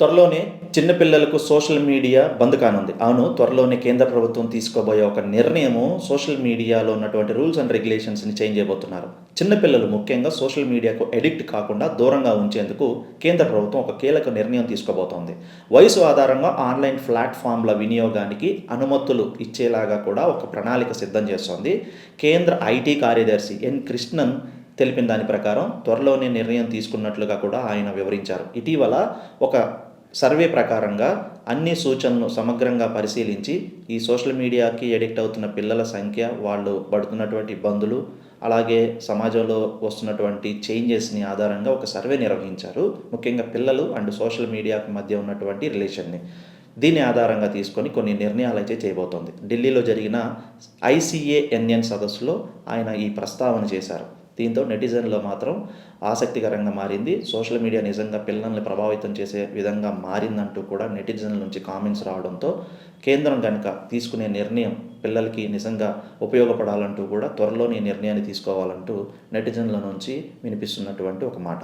త్వరలోనే చిన్నపిల్లలకు social media బంద్ కానుంది. అవును త్వరలోనే కేంద్ర ప్రభుత్వం తీసుకోబోయే ఒక నిర్ణయము సోషల్ మీడియాలో ఉన్నటువంటి రూల్స్ అండ్ రెగ్యులేషన్స్ని చేంజ్ చేయబోతున్నారు. చిన్నపిల్లలు ముఖ్యంగా సోషల్ మీడియాకు ఎడిక్ట్ కాకుండా దూరంగా ఉంచేందుకు కేంద్ర ప్రభుత్వం ఒక కీలక నిర్ణయం తీసుకోబోతోంది. వయసు ఆధారంగా ఆన్లైన్ ప్లాట్ఫామ్ల వినియోగానికి అనుమతులు ఇచ్చేలాగా కూడా ఒక ప్రణాళిక సిద్ధం చేస్తోంది. కేంద్ర ఐటీ కార్యదర్శి ఎన్. కృష్ణన్ తెలిపిన దాని ప్రకారం త్వరలోనే నిర్ణయం తీసుకున్నట్లుగా కూడా ఆయన వివరించారు. ఇటీవల ఒక సర్వే ప్రకారంగా అన్ని సూచనలు సమగ్రంగా పరిశీలించి ఈ సోషల్ మీడియాకి ఎడిక్ట్ అవుతున్న పిల్లల సంఖ్య వాళ్ళు పడుతున్నటువంటి ఇబ్బందులు అలాగే సమాజంలో వస్తున్నటువంటి చేంజెస్ని ఆధారంగా ఒక సర్వే నిర్వహించారు. ముఖ్యంగా పిల్లలు అండ్ సోషల్ మీడియాకి మధ్య ఉన్నటువంటి రిలేషన్ని. దీని ఆధారంగా తీసుకొని కొన్ని నిర్ణయాలు అయితే చేయబోతోంది. ఢిల్లీలో జరిగిన ఐసీఏఎన్ఎన్ సదస్సులో ఆయన ఈ ప్రస్తావన చేశారు. దీంతో నెటిజన్లో మాత్రం ఆసక్తికరంగా మారింది. సోషల్ మీడియా నిజంగా పిల్లల్ని ప్రభావితం చేసే విధంగా మారిందంటూ కూడా నెటిజన్ల నుంచి కామెంట్స్ రావడంతో కేంద్రం కనుక తీసుకునే నిర్ణయం పిల్లలకి నిజంగా ఉపయోగపడాలంటూ కూడా త్వరలోనే నిర్ణయాన్ని తీసుకోవాలంటూ నెటిజన్ల నుంచి వినిపిస్తున్నటువంటి ఒక మాట.